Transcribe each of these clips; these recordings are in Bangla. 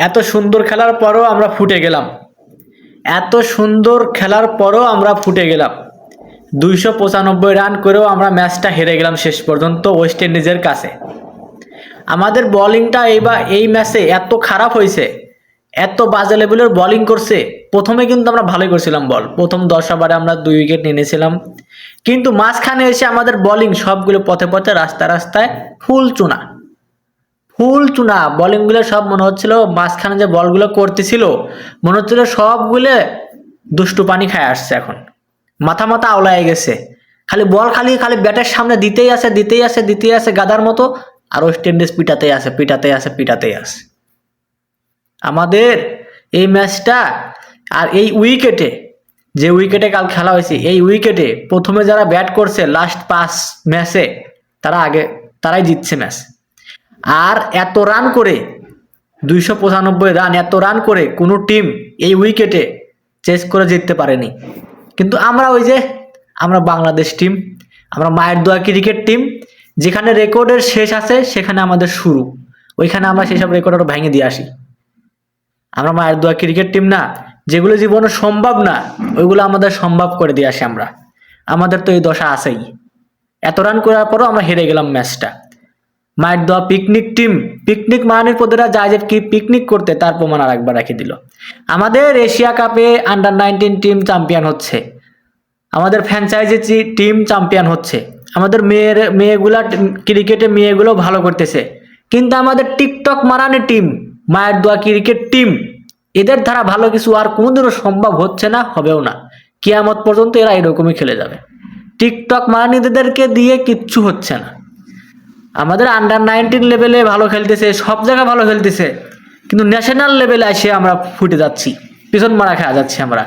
এত সুন্দর খেলার পরও আমরা ফুটে গেলাম। এত সুন্দর খেলার পরও আমরা ফুটে গেলাম। দুইশো পঁচানব্বই রান করেও আমরা ম্যাচটা হেরে গেলাম শেষ পর্যন্ত ওয়েস্ট ইন্ডিজের কাছে। আমাদের বলিংটা এইবার এই ম্যাচে এত খারাপ হয়েছে, এত বাজে লেভেলের বোলিং করছে, প্রথমে কিন্তু আমরা ভালোই করছিলাম বল। প্রথম দশ ওভারে আমরা দুই উইকেট নিয়েছিলাম। কিন্তু মাঝখানে এসে আমাদের বোলিং সবগুলো পথে পথে রাস্তা রাস্তায় ফুল চুনা। ফুল চুনা বলিংগুলো সব মনে হচ্ছিল মাঝখানে যে বলগুলো করতেছিল, মনে হচ্ছিল সবগুলো দুষ্টু পানি খায় আসছে এখন। মাথা মাথা আওলায় গেছে। খালি বল খালি খালি ব্যাটের সামনে দিতেই আছে দিতেই আছে দিতেই আছে গাদার মতো, আর ওয়েস্ট ইন্ডিজ পিটাতেই আছে পিটাতেই আছে পিটাতেই আছে। আমাদের এই ম্যাচটা আর এই উইকেটে, যে উইকেটে কাল খেলা হয়েছে, এই উইকেটে প্রথমে যারা ব্যাট করছে লাস্ট পাঁচ ম্যাচে, তারা আগে, তারাই জিতছে ম্যাচ। আর এত রান করে, দুইশো পঁচানব্বই রান এত রান করে কোনো টিম এই উইকেটে চেস করে জিততে পারেনি। কিন্তু আমরা ওই যে, আমরা বাংলাদেশ টিম আমরা মায়ের দোয়া ক্রিকেট টিম যেখানে রেকর্ডের শেষ আছে, সেখানে আমাদের শুরু। ওইখানে আমরা সেসব রেকর্ড আরও ভেঙে দিয়ে আসি। আমরা মায়ের দোয়া ক্রিকেট টিম না, যেগুলো জীবনে সম্ভব না, ওইগুলো আমাদের সম্ভব করে দিয়ে আসি আমরা। আমাদের তো এই দশা আছেই। এত রান করার পরও আমরা হেরে গেলাম ম্যাচটা মায়ের দোয়া পিকনিক টিম পিকনিক মারানির পদেরা কি পিকনিক করতে তার প্রমাণ আর একবার রেখে দিল। আমাদের এশিয়া কাপে আন্ডার নাইনটিন টিম চ্যাম্পিয়ন হচ্ছে। আমাদের ফ্র্যাঞ্চাইজি টিম চ্যাম্পিয়ন হচ্ছে। আমাদের মেয়ের, মেয়েগুলা ক্রিকেটে মেয়েগুলো ভালো করতেছে। কিন্তু আমাদের টিকটক মারানি টিম মায়ের দোয়া ক্রিকেট টিম এদের দ্বারা ভালো কিছু আর কোনোদিনও সম্ভব হচ্ছে না, হবেও না। কিয়ামত পর্যন্ত এরা এরকমই খেলে যাবে। টিকটক মারানিদেরকে দিয়ে কিচ্ছু হচ্ছে না। আমাদের আন্ডার নাইনটিন লেভেলে ভালো খেলতেছে, সব জায়গায় ভালো খেলতেছে, কিন্তু ন্যাশনাল লেভেলে এসে আমরা ফুটে যাচ্ছি, পিছন মারা খেয়ে যাচ্ছি আমরা।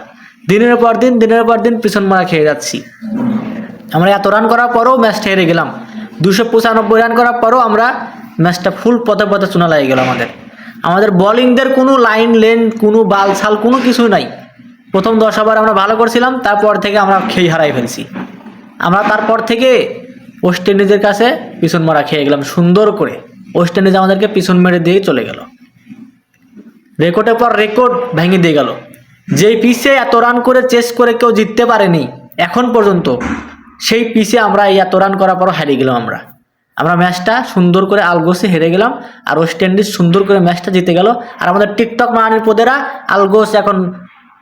দিনের পর দিন, দিনের পর দিন পিছন মারা খেয়ে যাচ্ছি। আমরা এত রান করার পরেও ম্যাচটা হেরে গেলাম। দুশো পঁচানব্বই রান করার পরেও আমরা ম্যাচটা ফুল পথে পথে চুনা লাগে গেল আমাদের। আমাদের বোলিংদের কোনো লাইন লেন কোনো বাল ছাল, কোনো কিছু নাই। প্রথম দশ ওভার আমরা ভালো করছিলাম, তারপর থেকে আমরা খেই হারাই ফেলছি। আমরা তারপর থেকে ওয়েস্ট ইন্ডিজের কাছে পিছন মারা খেয়ে গেলাম, সুন্দর করে। ওয়েস্ট ইন্ডিজ আমাদেরকে পিছন মেরে দিয়ে চলে গেল। রেকর্ডের পর রেকর্ড ভেঙে দিয়ে গেল। যেই পিসে এত রান করে চেস করে কেউ জিততে পারেনি, এখন পর্যন্ত সেই পিসে আমরা এই এত রান করার পর হারিয়ে গেলাম আমরা। আমরা ম্যাচটা সুন্দর করে আলগোসে হেরে গেলাম আর ওয়েস্ট ইন্ডিজ সুন্দর করে ম্যাচটা জিতে গেল। আর আমাদের টিকটক মারানির পদেরা আলগোস এখন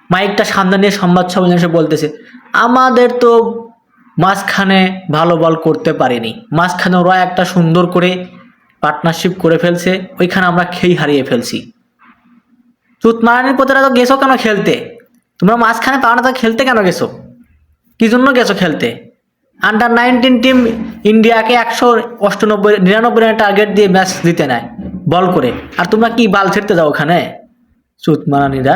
মাইকটা সামনে নিয়ে সংবাদ সম্মেলনে বলতেছে, আমাদের তো মাঝখানে ভালো বল করতে পারিনি। মাঝখানে ওরা একটা সুন্দর করে পার্টনারশিপ করে ফেলছে, ওইখানে আমরা খেই হারিয়ে ফেলছি। চুত মারানির পথেরা তো গেছো কেন খেলতে? তোমরা মাঝখানে পাওনা তো খেলতে কেন গেছো? কি জন্য গেছো খেলতে? আন্ডার নাইনটিন টিম ইন্ডিয়াকে একশো অষ্টানব্বই, নিরানব্বই রানের টার্গেট দিয়ে ম্যাচ দিতে নেয় বল করে। আর তোমরা কি বাল ছেড়তে যাও ওখানে? চুত মারানিরা।